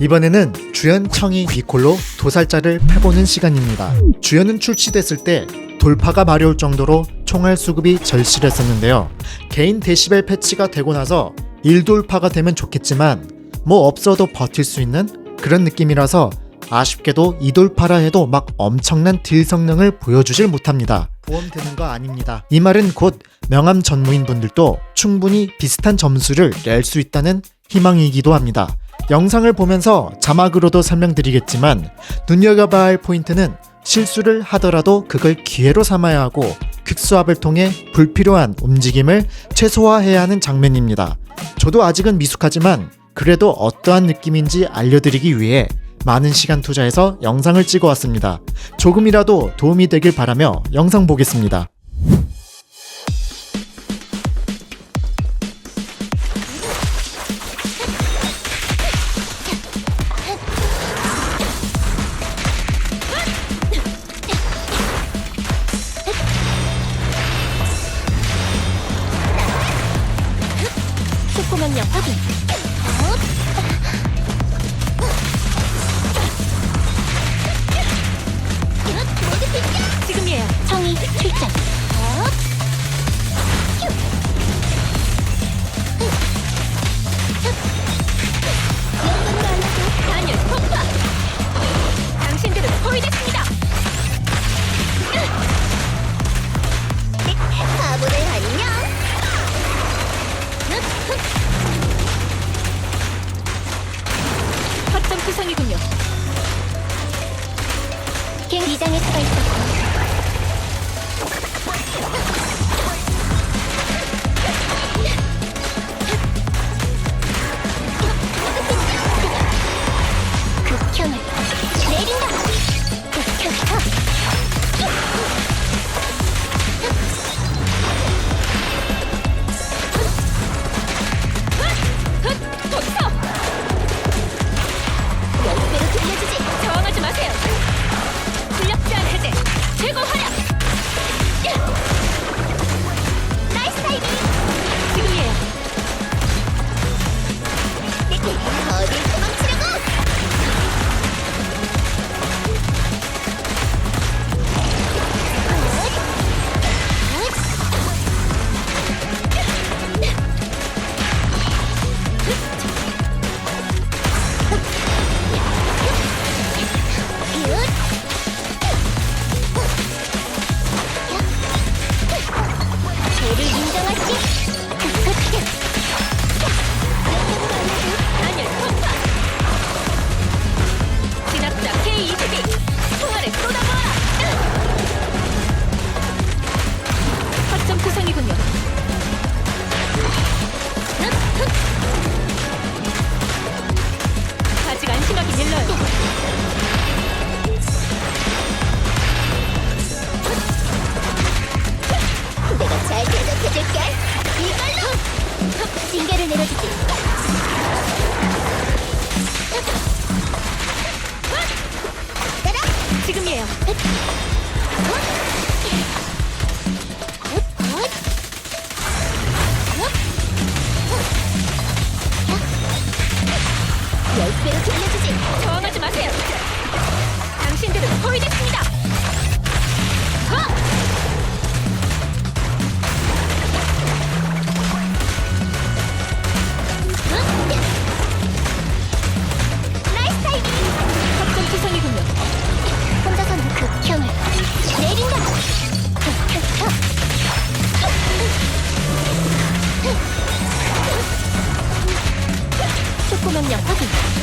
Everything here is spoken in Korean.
이번에는 주연 청이 비콜로 도살자를 패보는 시간입니다. 주연은 출시됐을 때 돌파가 마려울 정도로 총알 수급이 절실했었는데요. 개인 데시벨 패치가 되고 나서 1돌파가 되면 좋겠지만 뭐 없어도 버틸 수 있는 그런 느낌이라서 아쉽게도 2돌파라 해도 막 엄청난 딜 성능을 보여주질 못합니다. 보험되는 거 아닙니다. 이 말은 곧 명함 전무인 분들도 충분히 비슷한 점수를 낼 수 있다는 희망이기도 합니다. 영상을 보면서 자막으로도 설명드리겠지만 눈여겨봐야 할 포인트는 실수를 하더라도 그걸 기회로 삼아야 하고 극수압을 통해 불필요한 움직임을 최소화해야 하는 장면입니다. 저도 아직은 미숙하지만 그래도 어떠한 느낌인지 알려드리기 위해 많은 시간 투자해서 영상을 찍어 왔습니다. 조금이라도 도움이 되길 바라며 영상 보겠습니다. 비장의 차가 있었고. 극혐을 명령 확인.